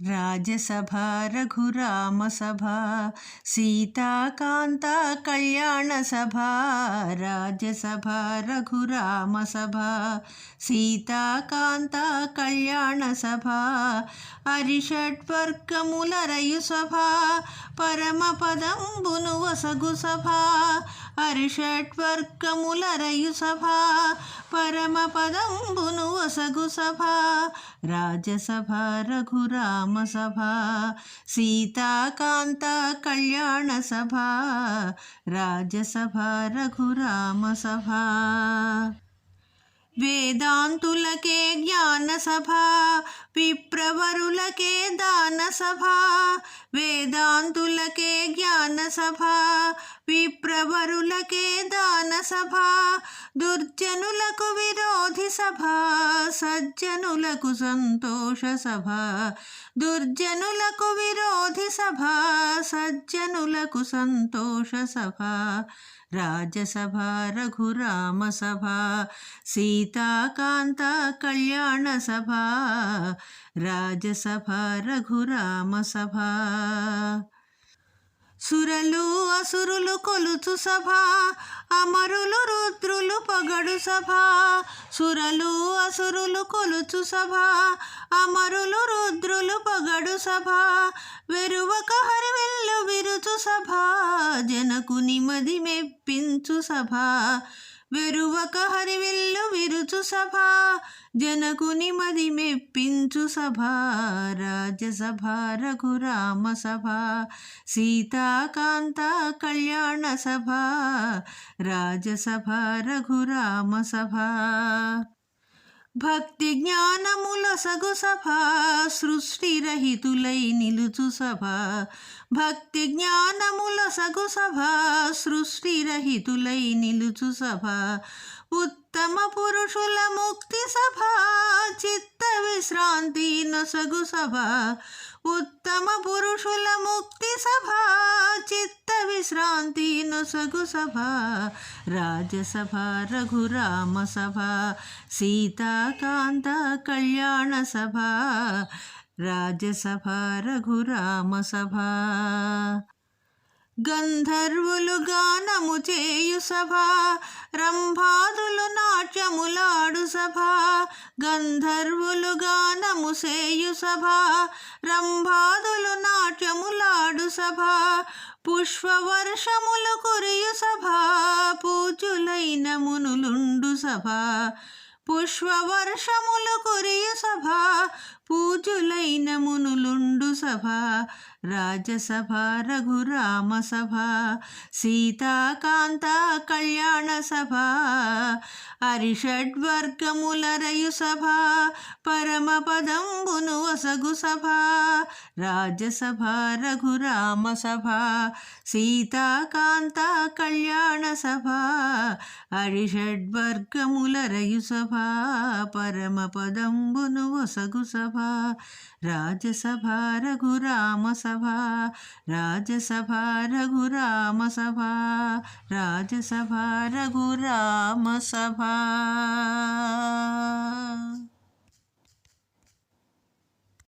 రాజసభ రఘురామ సభ సీతాకాంత కళ్యాణ సభ రాజసభ రఘురామ సభ సీతాకాంత కళ్యాణ సభ అరిషడ్వర్గములరయు సభ పరమపదంబును వసగు సభ అరిషడ్వర్గములరయు సభ పరమపదంబును వసగు సభ రాజసభ రఘురామ సభ సీతాకాంత కళ్యాణ సభ రాజసభ రఘురామ సభ. వేదాంతులకే జ్ఞాన సభ విప్రవరులకే దాన సభ వేదాంతులకే జ్ఞాన సభ విప్రవరులకే దాన సభ దుర్జనులకు విరోధి సభ సజ్జనులకు సంతోష సభ దుర్జనులకు విరోధి సభ సజ్జనులకు సంతోష సభ. రాజసభ రఘురామ సభ సీతాకాంత కళ్యాణ సభ రాజసభ రఘురామ సభ. సురలు అసురులు కొలుచు సభ అమరులు రుద్రులు పగడు సభ. సురలు అసురులు కొలుచు సభ అమరులు రుద్రులు పగడు సభ. వెరువక హరివెల్లు విరుచు సభ జనకు నిమది మెప్పించు సభ. వెరువక హరివిల్లు విరుచు సభ జనకు నిమది మెప్పించు సభ. రాజసభ రఘురామ సభ సీతాకాంత కళ్యాణ సభ రాజసభ రఘురామ సభ. భక్తి జ్ఞానముల సగు సభ సృష్టి రహితులై నిలుచు సభ. భక్తి జ్ఞానముల సగు సభ సృష్టి రహితులై నిలుచు సభ. ఉత్తమ పురుషుల ముక్తి సభ చిత్త విశ్రాంతి నొసగు సభ. ఉత్తమ పురుషుల ముక్తి సభ చిత్త విశ్రాంతి నొసగు సభ రాజసభ రఘురామ సభ సీతాకాంత కళ్యాణ సభ రాజసభ రఘురామ సభ. గంధర్వులు గానము చేయు సభ రంభాదులు నాట్యములాడు సభ గంధర్వులు గానము చేయు సభ రంభాదులు నాట్యములాడు సభ పుష్పవర్షములు కురియు సభ పూజులైన మునులుండు సభ. పుష్పవర్షములు కురియు సభ పూజులైన మునులుండు సభ రాజసభ రఘురామ సభ సీతాకాంత కళ్యాణ సభ అరిషడ్వర్గములరయు సభ పరమపదంబును వసగు సభ రాజసభ రఘురామ సభ సీతాకాంత కళ్యాణ సభ అరిషడ్వర్గములరయు సభ పరమపదంబును వసగు సభ రాజసభ రఘురామ సభ రాజసభ రఘురామ సభ రాజసభ రఘురామ సభ.